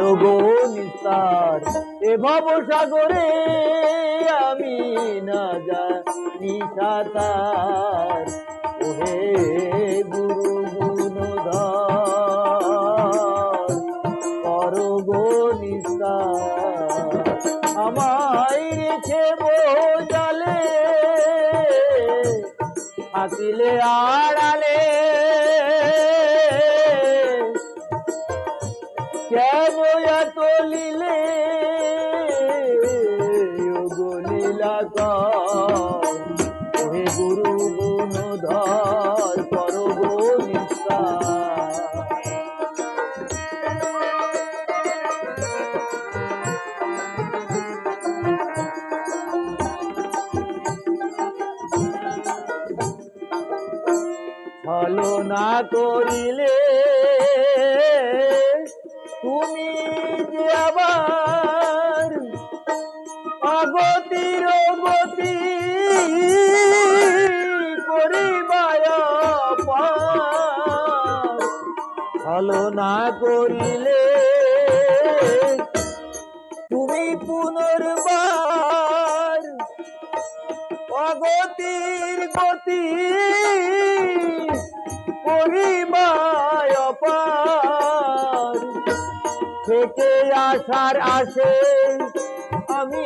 রোগো নিস্তার এ ভব সাগরে আমি না জানি সাঁতার। ওহে গুরু গুণধর করগো নিস্তার আমায় রেখে বোঝালে থাকিলে আড়ালে কেন এত লীলে? লীলাকর ওহে গুরু গুণধর ছলো না করিলে তুমি যে আবার অগতির গতি। ছলো না করিলে তুমি পুনর্বার অগতির গতি করিবায় অপার থেকে আসার আসে, আমি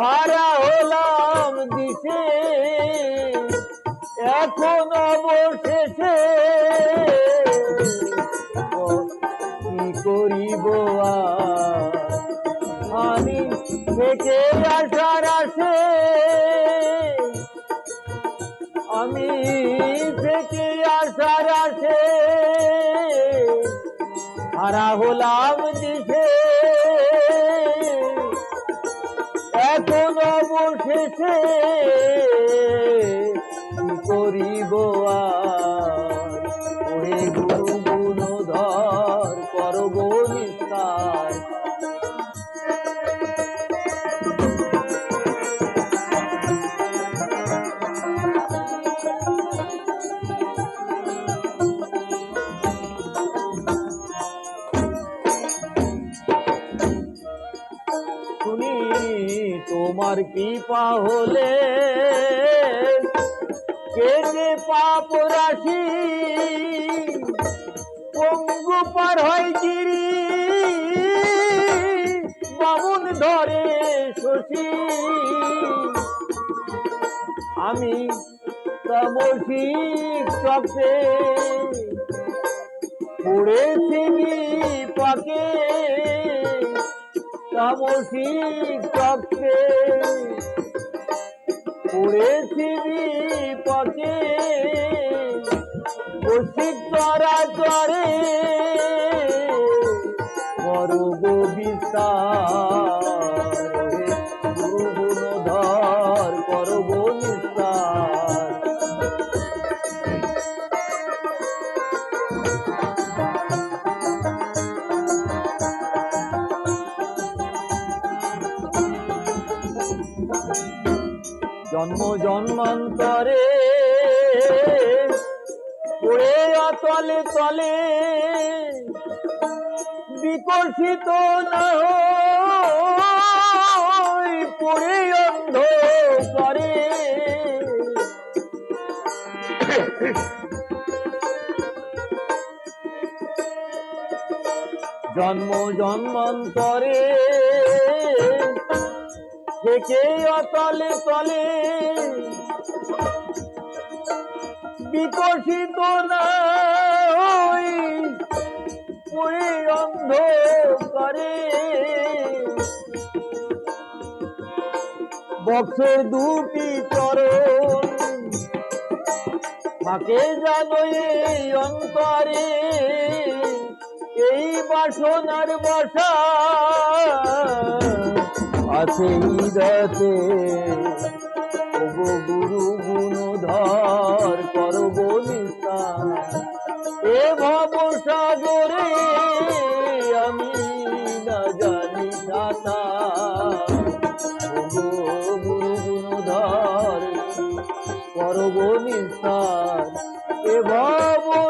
হারা হলাম দিশে। এখন অবশেষে কি করিব আমি থেকে আসার আসে, আমি থেকে হারা হলাম দিশে এখন অবশেষে করিব আর? তোমার কৃপা হলে কে যে পাপ রাশি পঙ্গু পার হয় গিরি বামুন ধরে শশী। আমি তামসিক চপে পড়েছি পাকে। তামসিক চক্রে পড়েছি বিপকে বসিক তরা চরে করব বিস্তার জন্ম জন্মান্তরে পড়ে অতলে তলে বিকশিত না পড়ে অন্ধ করে জন্ম জন্মান্তরে থেকে অতলে তলে বিকশিত না পড়ে অন্ধ করে বক্সের দুটি চরণ থাকে জানো এই অন্তরে, এই বাসনার বসা আছে হৃদয়তে ওগো গুরু গুণধর করব নিস্তার এ ভব সাগরে আমি না জানি ওগো গুরু গুণধর এ ভব